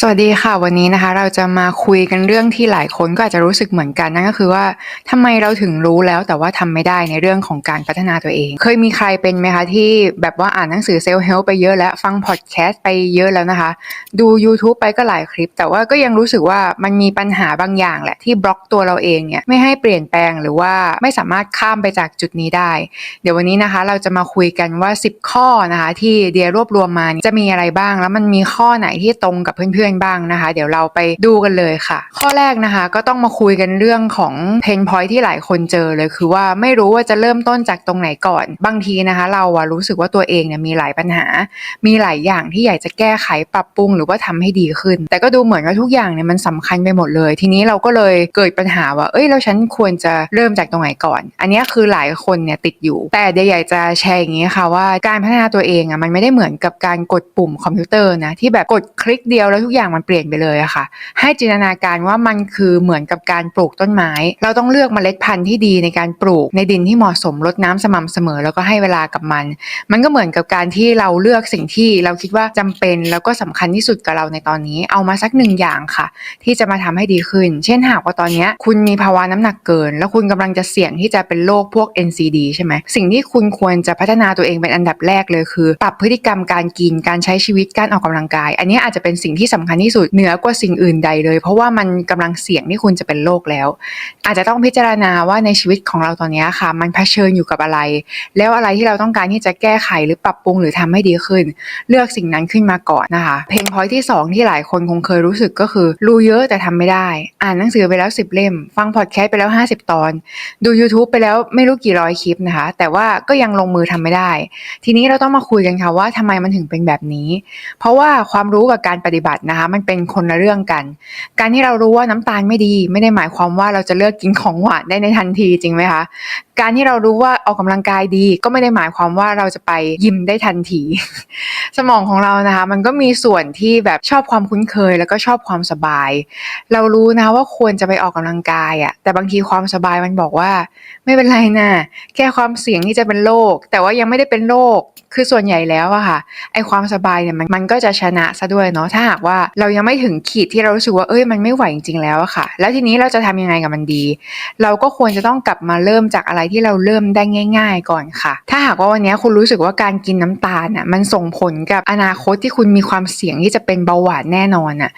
สวัสดีค่ะ วันนี้นะคะ เราจะมาคุยกันเรื่องที่หลายคนก็อาจจะรู้สึกเหมือนกันนั่นก็คือว่าทำไมเราถึงรู้แล้วแต่ว่าทำไม่ได้ในเรื่องของการพัฒนาตัวเอง เคยมีใครเป็นไหมคะที่แบบว่าอ่านหนังสือเซลล์เฮลไปเยอะแล้วฟังพอดแคสต์ไปเยอะแล้วนะคะ ดู YouTube ไปก็หลายคลิป แต่ว่าก็ยังรู้สึกว่ามันมีปัญหาบางอย่างแหละที่บล็อกตัวเราเองเนี่ยไม่ให้เปลี่ยนแปลงหรือว่าไม่สามารถข้ามไปจากจุดนี้ได้ เดี๋ยววันนี้นะคะ เราจะมาคุยกันว่า 10 ข้อนะคะ ที่เดียรวบรวมมาจะมีอะไรบ้าง แล้วมันมีข้อไหนที่ตรงกับเพื่อนๆบ้างนะคะ เดี๋ยวเราไปดูกันเลยค่ะ ข้อแรกนะคะก็ต้องมาคุยกันเรื่องของเพนพอยที่หลายคนเจอเลยคือว่าไม่รู้ว่าจะเริ่มต้นจากตรงไหนก่อน บางทีนะคะ เราอะรู้สึกว่าตัวเองเนี่ยมีหลายปัญหา มีหลายอย่างที่อยากจะแก้ไขปรับปรุงหรือว่าทำให้ดีขึ้น แต่ก็ดูเหมือนว่าทุกอย่างเนี่ยมันสำคัญไปหมดเลย ทีนี้เราก็เลยเกิดปัญหาว่าเอ้ยแล้วฉันควรจะเริ่มจากตรงไหนก่อน อันนี้คือหลายคนเนี่ยติดอยู่ แต่เดี๋ยวอยากจะแชร์อย่างนี้ค่ะว่าการพัฒนาตัวเองอะมันไม่ได้เหมือนกับการกดปุ่มคอมพิวเตอร์นะที่แบบกดคลิกเดียวแล้วทุกอย่างมันเปลี่ยนไปเลยอะค่ะ ให้จินตนาการว่ามันคือเหมือนกับการปลูกต้นไม้ เราต้องเลือกเมล็ดพันธุ์ที่ดีในการปลูกในดินที่เหมาะสมรดน้ำสม่ำเสมอแล้วก็ให้เวลากับมัน มันก็เหมือนกับการที่เราเลือกสิ่งที่เราคิดว่าจำเป็นแล้วก็สำคัญที่สุดกับเราในตอนนี้ เอามาสักหนึ่งอย่างค่ะ ที่จะมาทำให้ดีขึ้น เช่นหากว่าตอนนี้คุณมีภาวะน้ำหนักเกิน แล้วคุณกำลังจะเสี่ยงที่จะเป็นโรคพวก NCD ใช่ไหมสิ่งที่คุณควรจะพัฒนาตัวเองเป็นอันดับแรกเลยคือ ปรับพฤติกรรมการกินการใช้ชีวิตการออกกำลังกาย อันนี้อาจจะเป็นสิ่งที่สำคัญที่สุดเหนือกว่าสิ่งอื่นใดเลย เพราะว่ามันกำลังเสี่ยงที่คุณจะเป็นโรคแล้ว อาจจะต้องพิจารณาว่าในชีวิตของเราตอนนี้ค่ะ มันเผชิญอยู่กับอะไร แล้วอะไรที่เราต้องการที่จะแก้ไขหรือปรับปรุงหรือทำให้ดีขึ้น เลือกสิ่งนั้นขึ้นมาก่อนนะคะ เพนพอยที่ 2 ที่หลายคนคงเคยรู้สึกก็คือ รู้เยอะแต่ทำไม่ได้ อ่านหนังสือไปแล้ว 10 เล่ม ฟังพอดแคสต์ไปแล้ว 50 ตอน ดู YouTube ไปแล้วไม่รู้กี่ร้อยคลิปนะคะ แต่ว่าก็ยังลงมือทำไม่ได้ ทีนี้เราต้องมาคุยกันค่ะว่าทำไมมันถึงเป็นแบบนี้ เพราะว่าความรู้กับการปฏิบัตินะคะมันเป็นคนละเรื่องกัน การที่เรารู้ว่าน้ำตาลไม่ดี ไม่ได้หมายความว่าเราจะเลิกกินของหวานได้ในทันทีจริงไหมคะ การที่เรารู้ว่าออกกำลังกายดี ก็ไม่ได้หมายความว่าเราจะไปยิมได้ทันที สมองของเรานะคะ มันก็มีส่วนที่แบบชอบความคุ้นเคย แล้วก็ชอบความสบาย เรารู้นะว่าควรจะไปออกกำลังกายอะแต่บางทีความสบายมันบอกว่า ไม่เป็นไรนะแค่ความเสี่ยงที่จะเป็นโรคแต่ว่ายังไม่ได้เป็นโรคคือส่วนใหญ่แล้วอะค่ะไอความสบายเนี่ยมันมันก็จะชนะซะด้วยเนาะถ้าหากว่าเรายังไม่ถึงขีดที่เรารู้สึกว่าเอ้ยมันไม่ไหวจริงๆแล้วอะค่ะ แล้วทีนี้เราจะทำยังไงกับมันดี เราก็ควรจะต้องกลับมาเริ่มจากอะไรที่เราเริ่มได้ง่าย ๆ ก่อนค่ะ ถ้าหากว่าวันนี้คุณรู้สึกว่าการกินน้ำตาลอะมันส่งผลกับอนาคตที่คุณมีความเสี่ยงที่จะเป็นเบาหวานแน่นอนอะ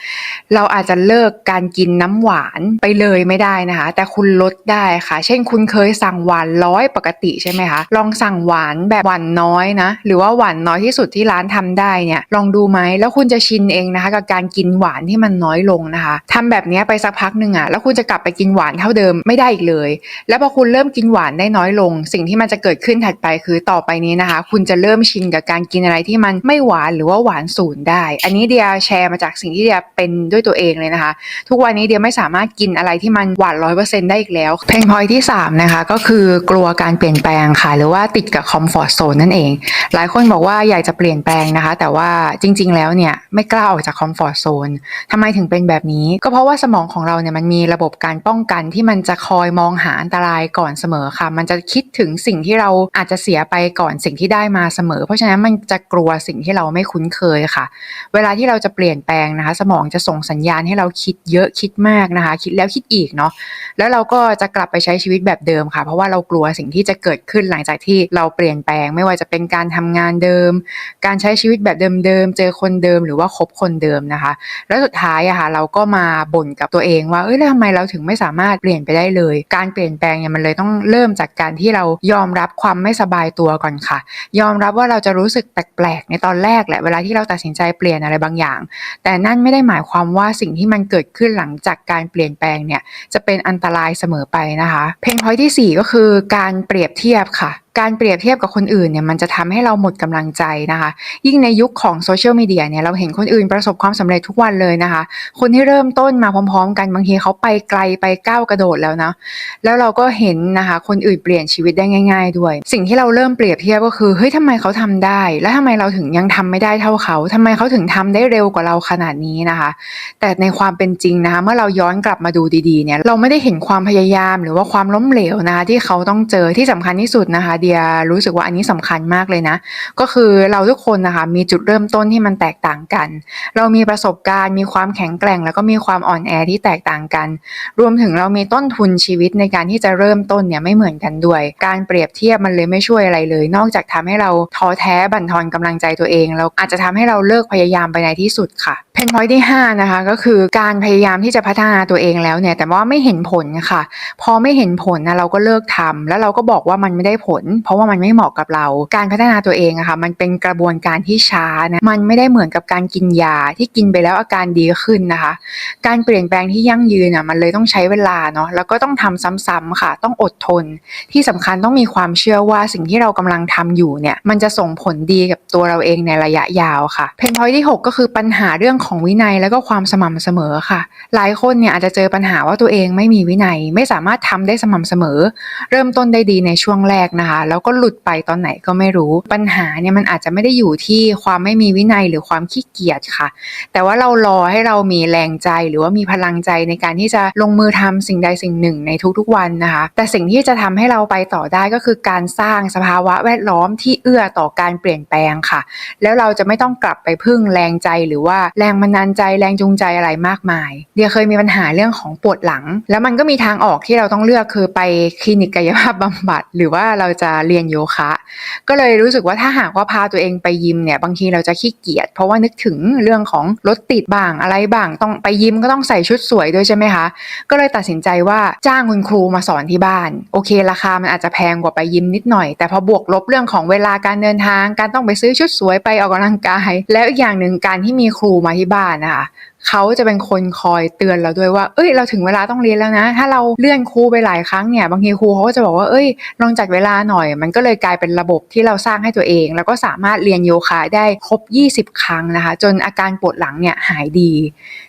เราอาจจะเลิกการกินน้ำหวานไปเลยไม่ได้นะคะ แต่คุณลดได้ค่ะ เช่น คุณเคยสั่งหวานร้อยปกติใช่ไหมคะลองสั่งหวานแบบหวานน้อยนะ หรือว่าหวานน้อยที่สุดที่ร้านทำได้เนี่ยลองดูไหมแล้วคุณจะชินเองนะคะ กับการกินหวานที่มันน้อยลงนะคะทำแบบนี้ไปสักพักหนึ่งอะแล้วคุณจะกลับไปกินหวานเท่าเดิมไม่ได้อีกเลย แล้วพอคุณเริ่มกินหวานได้น้อยลง สิ่งที่มันจะเกิดขึ้นถัดไปคือต่อไปนี้นะคะ คุณจะเริ่มชินกับการกินอะไรที่มันไม่หวานหรือว่าหวานศูนย์ได้ อันนี้เดียแชร์มาจากสิ่งที่เดียเป็นด้วยตัวเองเลยนะคะ ทุกวันนี้เดียไม่สามารถกินอะไรที่มันหวานร้อยเปอร์เซ็นต์ได้อีกแล้วเพนพอยที่3นะคะก็คือกลัวการเปลี่ยนแปลงค่ะ หรือว่าติดกับคอมฟอร์ทโซนนั่นเอง หลายคนบอกว่าอยากจะเปลี่ยนแปลงนะคะ แต่ว่าจริง ๆ แล้วเนี่ยไม่กล้าออกจากคอมฟอร์ทโซนทำไมถึงเป็นแบบนี้ ก็เพราะว่าสมองของเราเนี่ยมันมีระบบการป้องกันที่มันจะคอยมองหาอันตรายก่อนเสมอค่ะมันจะคิดถึงสิ่งที่เราอาจจะเสียไปก่อนสิ่งที่ได้มาเสมอ เพราะฉะนั้นมันจะกลัวสิ่งที่เราไม่คุ้นเคยค่ะ เวลาที่เราจะเปลี่ยนแปลงนะคะ สมองจะส่งสัญญาณให้เราคิดเยอะคิดมากนะคะ คิดแล้วคิดอีกเนาะแล้วเราก็จะกลับไปใช้ชีวิตแบบเดิมค่ะ เพราะว่าเรากลัวสิ่งที่จะเกิดขึ้นหลังจากที่เราเปลี่ยนแปลง ไม่ว่าจะเป็นการทำงานเดิม การใช้ชีวิตแบบเดิมๆเจอคนเดิมหรือว่าคบคนเดิมนะคะ แล้วสุดท้ายอะค่ะเราก็มาบ่นกับตัวเองว่าเอ้ยแล้วทำไมเราถึงไม่สามารถเปลี่ยนไปได้เลย การเปลี่ยนแปลงเนี่ยมันเลยต้องเริ่มจากการที่เรายอมรับความไม่สบายตัวก่อนค่ะ ยอมรับว่าเราจะรู้สึกแปลกๆในตอนแรกแหละเวลาที่เราตัดสินใจเปลี่ยนอะไรบางอย่าง แต่นั่นไม่ได้หมายความว่าสิ่งที่มันเกิดขึ้นหลังจากการเปลี่ยนแปลงเนี่ยจะเป็นอันตรายเสมอไปนะคะ เพนพอยที่ 4 ก็คือการเปรียบเทียบค่ะ การเปรียบเทียบกับคนอื่นเนี่ยมันจะทำให้เราหมดกำลังใจนะคะ ยิ่งในยุคของโซเชียลมีเดียเนี่ยเราเห็นคนอื่นประสบความสำเร็จทุกวันเลยนะคะ คนที่เริ่มต้นมาพร้อม ๆ กันบางทีเขาไปไกลไปก้าวกระโดดแล้วนะแล้วเราก็เห็นนะคะ คนอื่นเปลี่ยนชีวิตได้ง่าย ๆ ด้วย สิ่งที่เราเริ่มเปรียบเทียบก็คือเฮ้ยทำไมเขาทำได้ แล้วทำไมเราถึงยังทำไม่ได้เท่าเขาทำไมเขาถึงทำได้เร็วกว่าเราขนาดนี้นะคะ แต่ในความเป็นจริงนะคะเมื่อเราย้อนกลับมาดูดีๆเนี่ยเราไม่ได้เห็นความพยายามหรือว่าความล้มเหลวนะคะที่เขาต้องเจอที่สำคัญที่สุดนะคะเดียยรู้สึกว่าอันนี้สำคัญมากเลยนะ ก็คือเราทุกคนนะคะมีจุดเริ่มต้นที่มันแตกต่างกัน เรามีประสบการณ์มีความแข็งแกร่ง แล้วก็มีความอ่อนแอที่แตกต่างกัน รวมถึงเรามีต้นทุนชีวิตในการที่จะเริ่มต้นเนี่ยไม่เหมือนกันด้วย การเปรียบเทียบมันเลยไม่ช่วยอะไรเลย นอกจากทำให้เราท้อแท้บั่นทอนกำลังใจตัวเองแล้วอาจจะทำให้เราเลิกพยายามไปในที่สุดค่ะ พนพอยที่5นะคะก็คือการพยายามที่จะพัฒนาตัวเองแล้วเนี่ย แต่ว่าไม่เห็นผลค่ะ พอไม่เห็นผลนะเราก็เลิกทำแล้วเราก็บอกว่ามันไม่ได้ผล เพราะว่ามันไม่เหมาะกับเรา การพัฒนาตัวเองอะค่ะมันเป็นกระบวนการที่ช้านะมันไม่ได้เหมือนกับการกินยาที่กินไปแล้วอาการดีขึ้นนะคะ การเปลี่ยนแปลงที่ยั่งยืนอะมันเลยต้องใช้เวลาเนาะแล้วก็ต้องทำซ้ำๆค่ะ ต้องอดทน ที่สำคัญต้องมีความเชื่อว่าสิ่งที่เรากำลังทำอยู่เนี่ยมันจะส่งผลดีกับตัวเราเองในระยะยาวค่ะเพนพอยที่ 6 ก็คือปัญหาเรื่องของวินัยแล้วก็ความสม่ำเสมอค่ะ หลายคนเนี่ยอาจจะเจอปัญหาว่าตัวเองไม่มีวินัย ไม่สามารถทำได้สม่ำเสมอ เริ่มต้นได้ดีในช่วงแรกนะคะ แล้วก็หลุดไปตอนไหนก็ไม่รู้ ปัญหาเนี่ยมันอาจจะไม่ได้อยู่ที่ความไม่มีวินัยหรือความขี้เกียจค่ะ แต่ว่าเรารอให้เรามีแรงใจหรือว่ามีพลังใจในการที่จะลงมือทำสิ่งใดสิ่งหนึ่งในทุกๆวันนะคะ แต่สิ่งที่จะทำให้เราไปต่อได้ก็คือการสร้างสภาวะแวดล้อมที่เอื้อต่อการเปลี่ยนแปลงค่ะ แล้วเราจะไม่ต้องกลับไปพึ่งแรงใจหรือว่าแรงบันดาลใจแรงจูงใจอะไรมากมาย เดียเคยมีปัญหาเรื่องของปวดหลัง แล้วมันก็มีทางออกที่เราต้องเลือกคือไปคลินิกกายภาพบำบัด หรือว่าเราจะเรียนโยคะ ก็เลยรู้สึกว่าถ้าหากว่าพาตัวเองไปยิมเนี่ยบางทีเราจะขี้เกียจเพราะว่านึกถึงเรื่องของรถติดบ้างอะไรบ้างต้องไปยิมก็ต้องใส่ชุดสวยด้วยใช่ไหมคะ ก็เลยตัดสินใจว่าจ้างคุณครูมาสอนที่บ้าน โอเค ราคามันอาจจะแพงกว่าไปยิมนิดหน่อย แต่พอบวกลบเรื่องของเวลาการเดินทาง การต้องไปซื้อชุดสวยไปออกกำลังกาย แล้วอีกอย่างหนึ่งการที่มีครูมาที่บ้านนะคะ เขาจะเป็นคนคอยเตือนเราด้วยว่า เอ้ย เราถึงเวลาต้องเรียนแล้วนะ ถ้าเราเลื่อนครูไปหลายครั้งเนี่ย บางทีครูเขาก็จะบอกว่า เอ้ย ลองจัดเวลาหน่อย มันก็เลยกลายเป็นระบบที่เราสร้างให้ตัวเอง แล้วก็สามารถเรียนโยคะได้ครบ 20 ครั้งนะคะ จนอาการปวดหลังเนี่ยหายดี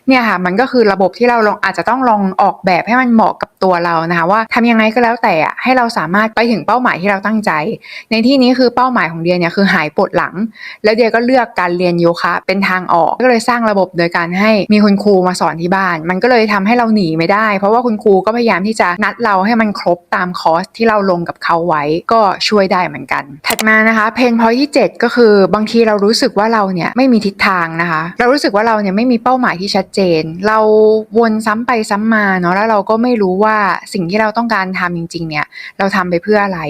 เนี่ยค่ะ มันก็คือระบบที่เราลองอาจจะต้องลองออกแบบให้มันเหมาะกับตัวเรานะคะ ว่าทำยังไงก็แล้วแต่ให้เราสามารถไปถึงเป้าหมายที่เราตั้งใจ ในที่นี้คือเป้าหมายของเดียเนี่ยคือหายปวดหลัง แล้วเดียก็เลือกการเรียนโยคะเป็นทางออก ก็เลยสร้างระบบโดยการให้มีคุณครูมาสอนที่บ้าน มันก็เลยทำให้เราหนีไม่ได้ เพราะว่าคุณครูก็พยายามที่จะนัดเราให้มันครบตามคอร์สที่เราลงกับเขาไว้ก็ช่วยได้เหมือนกัน ถัดมานะคะเพนพอยที่ 7 ก็คือบางทีเรารู้สึกว่าเราเนี่ยไม่มีทิศทางนะคะ เรารู้สึกว่าเราเนี่ยไม่มีเป้าหมายที่ชัดเจน เราวนซ้ำไปซ้ำมาเนาะแล้วเราก็ไม่รู้ว่าสิ่งที่เราต้องการทำจริง ๆ เนี่ยเราทำไปเพื่ออะไร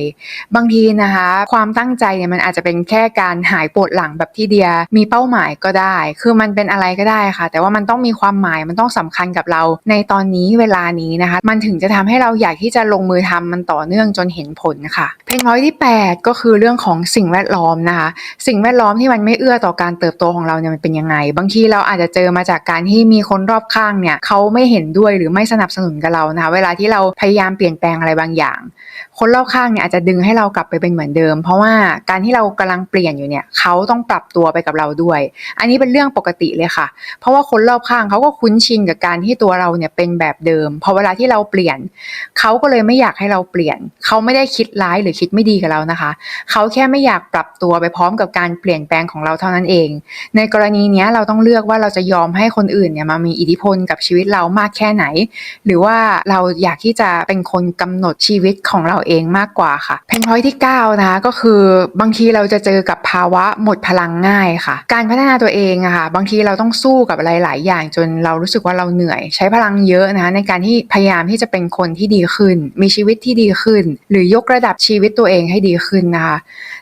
บางทีนะคะ ความตั้งใจเนี่ยมันอาจจะเป็นแค่การหายปวดหลังแบบที่เดียมีเป้าหมายก็ได้ คือมันเป็นอะไรก็ได้ค่ะ แต่ว่ามันันต้องมีความหมายมันต้องสำคัญกับเรา ในตอนนี้เวลานี้นะคะ มันถึงจะทำให้เราอยากที่จะลงมือทำมันต่อเนื่องจนเห็นผลค่ะ เพนพอยที่ 8 ก็คือเรื่องของสิ่งแวดล้อมนะคะ สิ่งแวดล้อมที่มันไม่เอื้อต่อการเติบโตของเราเนี่ยมันเป็นยังไง บางทีเราอาจจะเจอมาจากการที่มีคนรอบข้างเนี่ยเขาไม่เห็นด้วยหรือไม่สนับสนุนกับเรานะคะ เวลาที่เราพยายามเปลี่ยนแปลงอะไรบางอย่าง คนรอบข้างเนี่ยอาจจะดึงให้เรากลับไปเป็นเหมือนเดิม เพราะว่าการที่เรากำลังเปลี่ยนอยู่เนี่ยเขาต้องปรับตัวไปกับเราด้วย อันนี้เป็นเรื่องปกติเลยค่ะ เพราะว่าคนรอบข้างเขาก็คุ้นชินกับการที่ตัวเราเนี่ยเป็นแบบเดิมพอเวลาที่เราเปลี่ยนเขาก็เลยไม่อยากให้เราเปลี่ยนเขาไม่ได้คิดร้ายหรือคิดไม่ดีกับเรานะคะเขาแค่ไม่อยากปรับตัวไปพร้อมกับการเปลี่ยนแปลงของเราเท่านั้นเอง ในกรณีนี้เราต้องเลือกว่าเราจะยอมให้คนอื่นเนี่ยมามีอิทธิพลกับชีวิตเรามากแค่ไหน หรือว่าเราอยากที่จะเป็นคนกำหนดชีวิตของเราเองมากกว่าค่ะเพนพอยที่9นะคะก็คือบางทีเราจะเจอกับภาวะหมดพลังง่ายค่ะ การพัฒนาตัวเองอะค่ะบางทีเราต้องสู้กับอะไรหลายอย่างจนเรารู้สึกว่าเราเหนื่อย ใช้พลังเยอะนะคะในการที่พยายามที่จะเป็นคนที่ดีขึ้น มีชีวิตที่ดีขึ้น หรือยกระดับชีวิตตัวเองให้ดีขึ้นนะคะ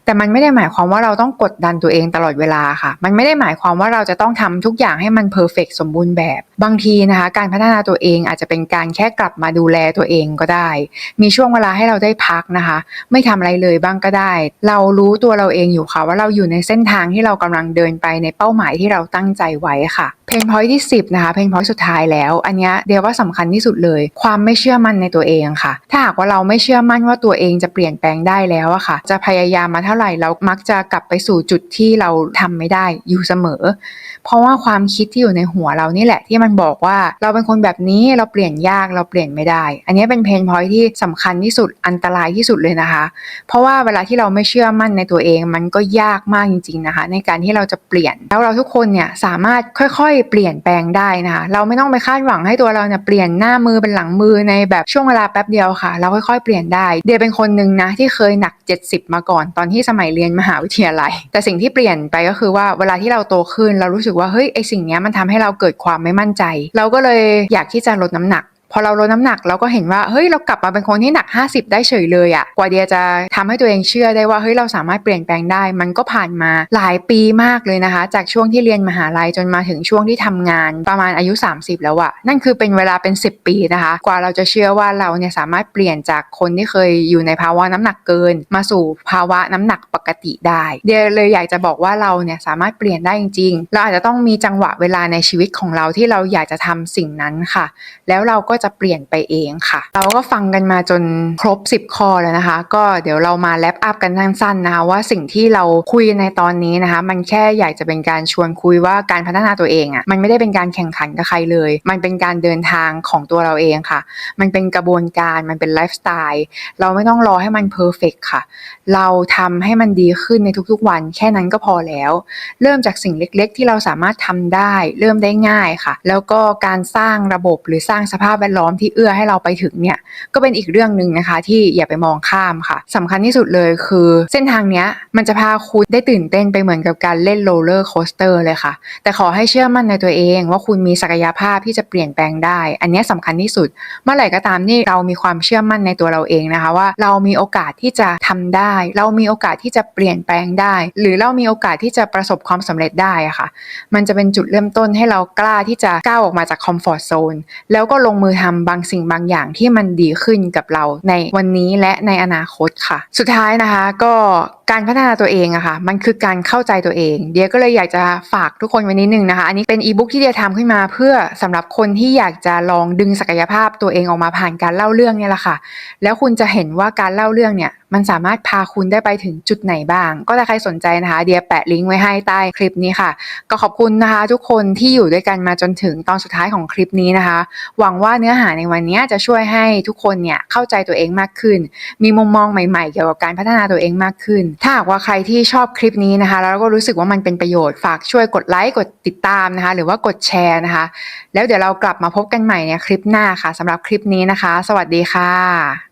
แต่มันไม่ได้หมายความว่าเราต้องกดดันตัวเองตลอดเวลาค่ะ มันไม่ได้หมายความว่าเราจะต้องทำทุกอย่างให้มันเพอร์เฟกสมบูรณ์แบบ บางทีนะคะ การพัฒนาตัวเองอาจจะเป็นการแค่กลับมาดูแลตัวเองก็ได้ มีช่วงเวลาให้เราได้พักนะคะ ไม่ทำอะไรเลยบ้างก็ได้ เรารู้ตัวเราเองอยู่ค่ะว่าเราอยู่ในเส้นทางที่เรากำลังเดินไปในเป้าหมายที่เราตั้งใจไว้ค่ะเพนพอยที่ 10 นะคะเพนพอยสุดท้ายแล้ว อันนี้เดียวว่าสำคัญที่สุดเลย ความไม่เชื่อมั่นในตัวเองค่ะ ถ้าหากว่าเราไม่เชื่อมั่นว่าตัวเองจะเปลี่ยนแปลงได้แล้วอะค่ะ จะพยายามมาเท่าไหร่เรามักจะกลับไปสู่จุดที่เราทำไม่ได้อยู่เสมอ เพราะว่าความคิดที่อยู่ในหัวเรานี่แหละที่มันบอกว่าเราเป็นคนแบบนี้เราเปลี่ยนยากเราเปลี่ยนไม่ได้ อันนี้เป็นเพนพอยที่สำคัญที่สุดอันตรายที่สุดเลยนะคะ เพราะว่าเวลาที่เราไม่เชื่อมั่นในตัวเอง มันก็ยากมากจริง ๆนะคะ ในการที่เราจะเปลี่ยนแล้วเราทุกคนเนี่ยสามารถค่อยๆ เปลี่ยนลี่ยนแปลงได้นะคะเราไม่ต้องไปคาดหวังให้ตัวเราเนี่ยเปลี่ยนหน้ามือเป็นหลังมือในแบบช่วงเวลาแป๊บเดียวค่ะ เราค่อยๆเปลี่ยนได้ เดียเป็นคนหนึ่งนะที่เคยหนัก 70 มาก่อนตอนที่สมัยเรียนมหาวิทยาลัย แต่สิ่งที่เปลี่ยนไปก็คือว่าเวลาที่เราโตขึ้นเรารู้สึกว่าเฮ้ยไอสิ่งนี้มันทำให้เราเกิดความไม่มั่นใจ เราก็เลยอยากที่จะลดน้ำหนัก พอเราลดน้ำหนักเราก็เห็นว่าเฮ้ยเรากลับมาเป็นคนที่หนัก 50 ได้เฉยเลยอะกว่าเดียจะทำให้ตัวเองเชื่อได้ว่าเฮ้ยเราสามารถเปลี่ยนแปลงได้ มันก็ผ่านมาหลายปีมากเลยนะคะ จากช่วงที่เรียนมหาลัยจนมาถึงช่วงที่ทำงานประมาณอายุ 30 แล้วอะนั่นคือเป็นเวลาเป็น 10 ปีนะคะ กว่าเราจะเชื่อว่าเราเนี่ยสามารถเปลี่ยนจากคนที่เคยอยู่ในภาวะน้ำหนักเกิน มาสู่ภาวะน้ำหนักปกติได้ เดียเลยอยากจะบอกว่าเราเนี่ยสามารถเปลี่ยนได้จริงๆเราอาจจะต้องมีจังหวะเวลาในชีวิตของเราที่เราอยากจะทำสิ่งนั้นค่ะ แล้วเราก็จะเปลี่ยนไปเองค่ะ เราก็ฟังกันมาจนครบ 10 ข้อแล้วนะคะ ก็เดี๋ยวเรามาแลปอัพกันสั้นๆนะคะว่าสิ่งที่เราคุยในตอนนี้นะคะ มันแค่อยากจะเป็นการชวนคุยว่าการพัฒนาตัวเองอะ่ะมันไม่ได้เป็นการแข่งขันกับใครเลย มันเป็นการเดินทางของตัวเราเองค่ะ มันเป็นกระบวนการมันเป็นไลฟ์สไตล์เราไม่ต้องรอให้มันเพอร์เฟกค่ะ เราทำให้มันดีขึ้นในทุกๆ วันแค่นั้นก็พอแล้ว เริ่มจากสิ่งเล็ก ๆ ที่เราสามารถทำได้ เริ่มได้ง่ายค่ะ แล้วก็การสร้างระบบหรือสร้างสภาพแวดล้อมที่เอื้อให้เราไปถึงเนี่ยก็เป็นอีกเรื่องหนึ่งนะคะ ที่อย่าไปมองข้ามค่ะสำคัญที่สุดเลยคือ เส้นทางเนี้ยมันจะพาคุณได้ตื่นเต้นไปเหมือนกับการเล่นโรลเลอร์โคสเตอร์เลยค่ะ แต่ขอให้เชื่อมั่นในตัวเองว่าคุณมีศักยภาพที่จะเปลี่ยนแปลงได้ อันนี้ยสำคัญที่สุด เมื่อไหร่ก็ตามที่เรามีความเชื่อมั่นในตัวเราเองนะคะว่าเรามีโอกาสที่จะทำได้ เรามีโอกาสที่จะเปลี่ยนแปลงได้ หรือเรามีโอกาสที่จะประสบความสำเร็จได้อะค่ะ มันจะเป็นจุดเริ่มต้นให้เรากล้าที่จะก้าวออกมาจากคอมฟอร์ทโซนแล้วก็ลงมือทำบางสิ่งบางอย่างที่มันดีขึ้นกับเราในวันนี้และในอนาคตค่ะ สุดท้ายนะคะก็ การพัฒนาตัวเองอะค่ะ มันคือการเข้าใจตัวเอง เดียก็เลยอยากจะฝากทุกคนไว้นิดนึงนะคะ อันนี้เป็นอีบุ๊กที่เดียทำขึ้นมาเพื่อสำหรับคนที่อยากจะลองดึงศักยภาพตัวเองออกมาผ่านการเล่าเรื่องเนี่ยแหละค่ะ แล้วคุณจะเห็นว่าการเล่าเรื่องเนี่ย มันสามารถพาคุณได้ไปถึงจุดไหนบ้าง ก็ถ้าใครสนใจนะคะ เดียแปะลิงก์ไว้ให้ใต้คลิปนี้ค่ะ ก็ขอบคุณนะคะทุกคนที่อยู่ด้วยกันมาจนถึงตอนสุดท้ายของคลิปนี้นะคะ หวังว่าเนื้อหาในวันนี้จะช่วยให้ทุกคนเนี่ยเข้าใจตัวเองมากขึ้น มีมุมมองใหม่ ๆ เกี่ยวกับการพัฒนาตัวเองมากขึ้นถ้าหากว่าใครที่ชอบคลิปนี้นะคะ แล้วก็รู้สึกว่ามันเป็นประโยชน์ฝากช่วยกดไลค์กดติดตามนะคะ หรือว่ากดแชร์นะคะ แล้วเดี๋ยวเรากลับมาพบกันใหม่ในคลิปหน้าค่ะสำหรับคลิปนี้นะคะ สวัสดีค่ะ